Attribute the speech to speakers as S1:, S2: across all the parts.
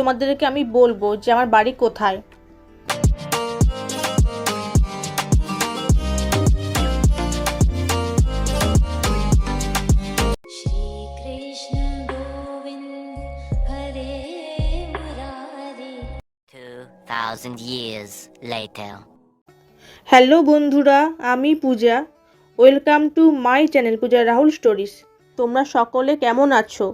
S1: তোমাদেরকে আমি বলব যে আমার বাড়ি কোথায়। হ্যালো বন্ধুরা আমি Puja. Welcome to my channel Puja Rahul stories. তোমরা সকলে কেমন আছো?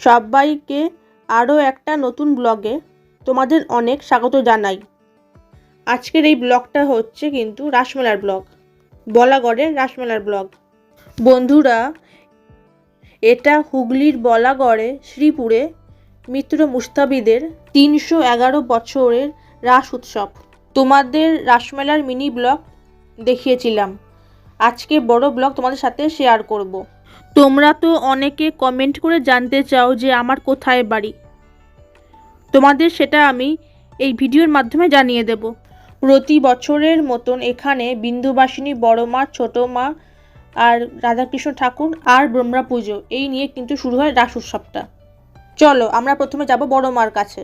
S1: সবাইকে আরও একটা নতুন ব্লগে তোমাদের অনেক স্বাগত জানাই। আজকের এই ব্লগটা হচ্ছে কিন্তু রাসমেলার ব্লগ বলাগড়ের রাসমেলার ব্লগ। বন্ধুরা, এটা হুগলির বলাগড়ে শ্রীপুরে মিত্র মুস্তাবিদের তিনশো এগারো বছরের রাস উৎসব। তোমাদের রাসমেলার মিনি ব্লগ দেখিয়েছিলাম। আজকে বড় ব্লগ তোমাদের সাথে শেয়ার করব। তোমরা তো অনেকে কমেন্ট করে জানতে চাও যে আমার কোথায় বাড়ি। তোমাদের সেটা আমি এই ভিডিওর মাধ্যমে জানিয়ে দেব। প্রতি বছরের মতন এখানে বিন্দুবাসিনী বড় মা, ছোট মা আর রাধাকৃষ্ণ ঠাকুর আর ব্রহ্মা পুজো, এই নিয়ে কিন্তু শুরু হয় রাস উৎসবটা। চলো, আমরা প্রথমে যাব বড় মার কাছে।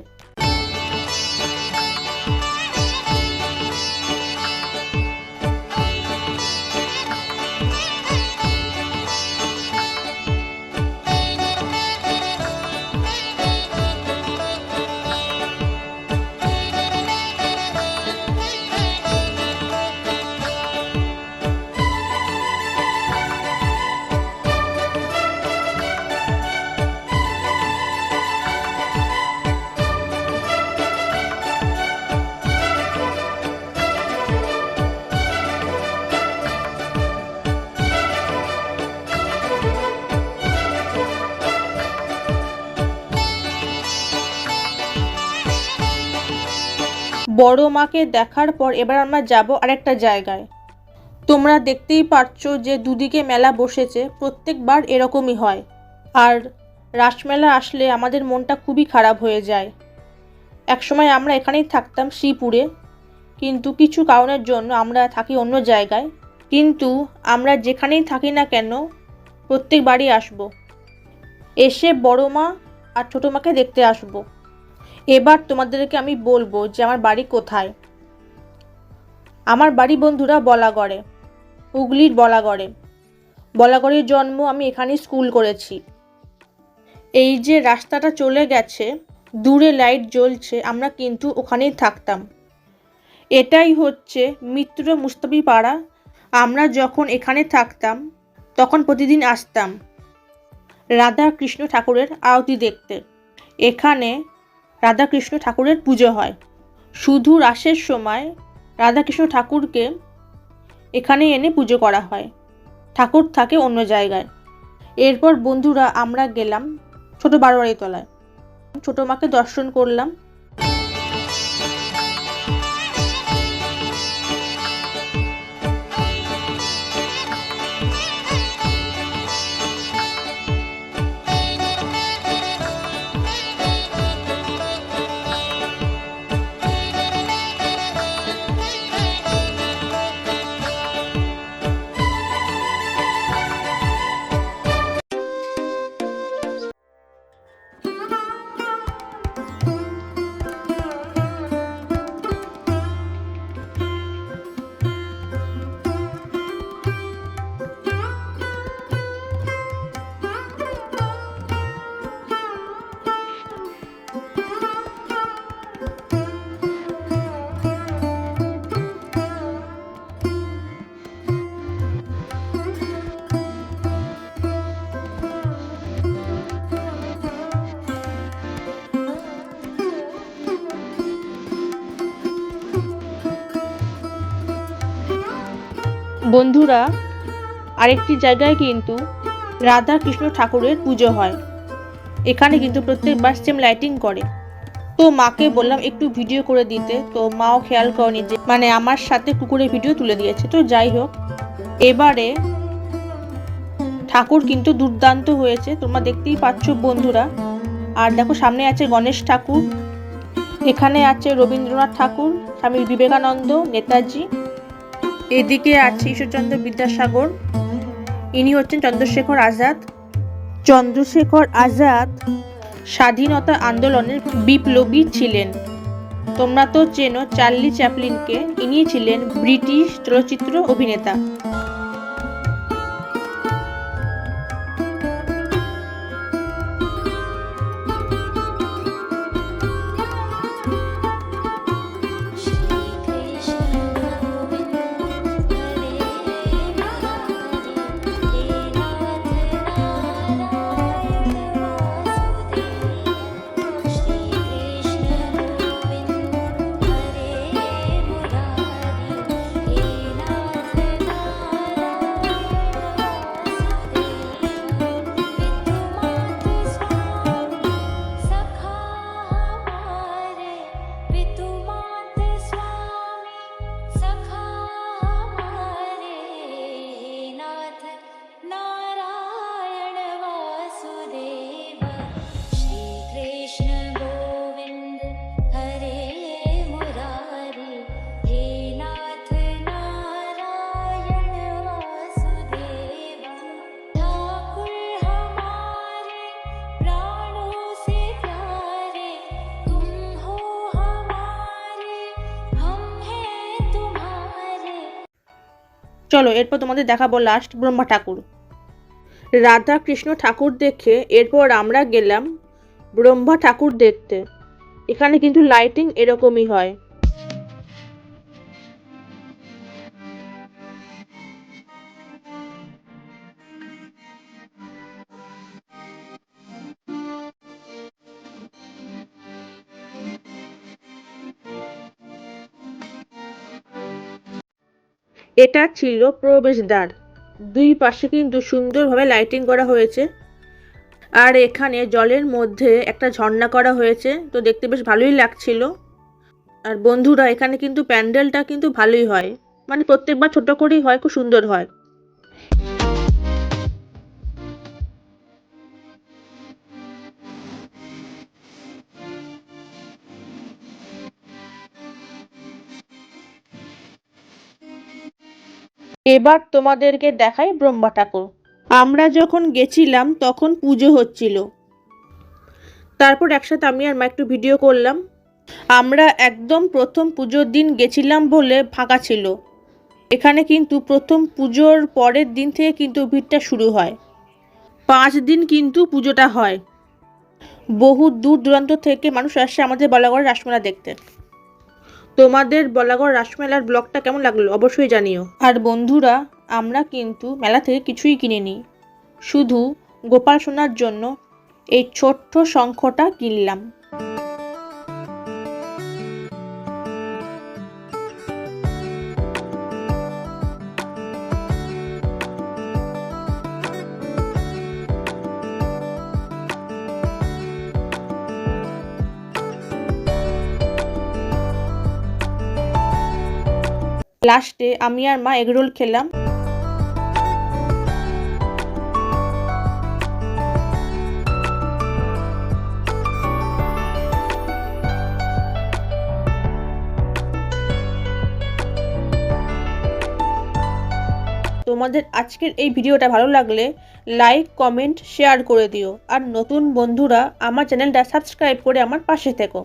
S1: বড় মাকে দেখার পর এবার আমরা যাব আরেকটা জায়গায়। তোমরা দেখতেই পাচ্ছ যে দুদিকে মেলা বসেছে, প্রত্যেকবার এরকমই হয়। আর রাসমেলা আসলে আমাদের মনটা খুবই খারাপ হয়ে যায়। একসময় আমরা এখানেই থাকতাম শ্রীপুরে, কিন্তু কিছু কারণের জন্য আমরা থাকি অন্য জায়গায়। কিন্তু আমরা যেখানেই থাকি না কেন, প্রত্যেকবারই আসব। এসে বড় মা আর ছোটো মাকে দেখতে আসব। এবার তোমাদেরকে আমি বলব যে আমার বাড়ি কোথায়? আমার বাড়ি বন্ধুরা বলাগড়ে, হুগলির বলাগড়ে। বলাগড়ের জন্ম আমি এখানেই স্কুল করেছি। এই যে রাস্তাটা চলে গেছে, দূরে লাইট জ্বলছে, আমরা কিন্তু ওখানেই থাকতাম। এটাই হচ্ছে মিত্র মুস্তাবি পাড়া আমরা যখন এখানে থাকতাম, তখন প্রতিদিন আসতাম রাধা কৃষ্ণ ঠাকুরের আরতি দেখতে। এখানে রাধাকৃষ্ণ ঠাকুরের পুজো হয়। শুধু রাসের সময় রাধাকৃষ্ণ ঠাকুরকে এখানে এনে পুজো করা হয়। ঠাকুর থাকে অন্য জায়গায়। এরপর বন্ধুরা, আমরা গেলাম ছোটো বারোয়ারি তলায় ছোটো মাকে দর্শন করলাম। বন্ধুরা, আরেকটি জায়গায় কিন্তু রাধা কৃষ্ণ ঠাকুরের পুজো হয়। এখানে কিন্তু প্রত্যেকবার সেম লাইটিং করে। তো মাকে বললাম একটু ভিডিও করে দিতে, তো মাও খেয়াল করেনি যে মানে আমার সাথে কুকুরের ভিডিও তুলে দিয়েছে। তো যাই হোক, এবারে ঠাকুর কিন্তু দুর্দান্ত হয়েছে। তোমরা দেখতেই পাচ্ছ বন্ধুরা। আর দেখো সামনে আছে গণেশ ঠাকুর, এখানে আছে রবীন্দ্রনাথ ঠাকুর, স্বামী বিবেকানন্দ, নেতাজি। এদিকে আছে ঈশ্বরচন্দ্র বিদ্যাসাগর। ইনি হচ্ছেন চন্দ্রশেখর আজাদ। চন্দ্রশেখর আজাদ স্বাধীনতা আন্দোলনের বিপ্লবী ছিলেন। তোমরা তো চেনো চার্লি চ্যাপলিনকে। ইনি ছিলেন ব্রিটিশ চলচ্চিত্র অভিনেতা। চলো, এরপর তোমাদের দেখাবো লাস্ট ব্রহ্মা ঠাকুর। রাধা কৃষ্ণ ঠাকুর দেখে এরপর আমরা গেলাম ব্রহ্মা ঠাকুর দেখতে। এখানে কিন্তু লাইটিং এরকমই হয়। এটা ছিল প্রবেশদ্বার। দুই পাশে কিন্তু সুন্দরভাবে লাইটিং করা হয়েছে। আর এখানে জলের মধ্যে একটা ঝর্ণা করা হয়েছে, তো দেখতে বেশ ভালোই লাগছিল। আর বন্ধুরা, এখানে কিন্তু প্যান্ডেলটা কিন্তু ভালোই হয়। মানে প্রত্যেকবার ছোট করেই হয়, খুব সুন্দর হয়। এবার তোমাদেরকে দেখাই ব্রহ্মা ঠাকুর। আমরা যখন গেছিলাম, তখন পুজো হচ্ছিল। তারপর একসাথে আমি আর মা একটু ভিডিও করলাম। আমরা একদম প্রথম পুজোর দিন গেছিলাম বলে ফাঁকা ছিল। এখানে কিন্তু প্রথম পুজোর পরের দিন থেকে কিন্তু ভিড়টা শুরু হয়। পাঁচ দিন কিন্তু পুজোটা হয়। বহু দূর দূরান্ত থেকে মানুষ আসছে আমাদের বলাগড় রাসমেলা দেখতে। তোমাদের বলাগড় রাসমেলার ব্লগটা কেমন লাগল অবশ্যই জানিও। আর বন্ধুরা, আমরা কিন্তু মেলা থেকে কিছুই কিনিনি। শুধু গোপাল সোনার জন্য এই ছোট্ট শঙ্খটা কিনলাম। লাস্টে আমি আর মা এগরোল খেলাম। তোমাদের আজকের এই ভিডিওটা ভালো লাগলে লাইক কমেন্ট শেয়ার করে দিও। আর নতুন বন্ধুরা আমার চ্যানেলটা সাবস্ক্রাইব করে আমার পাশে থেকো।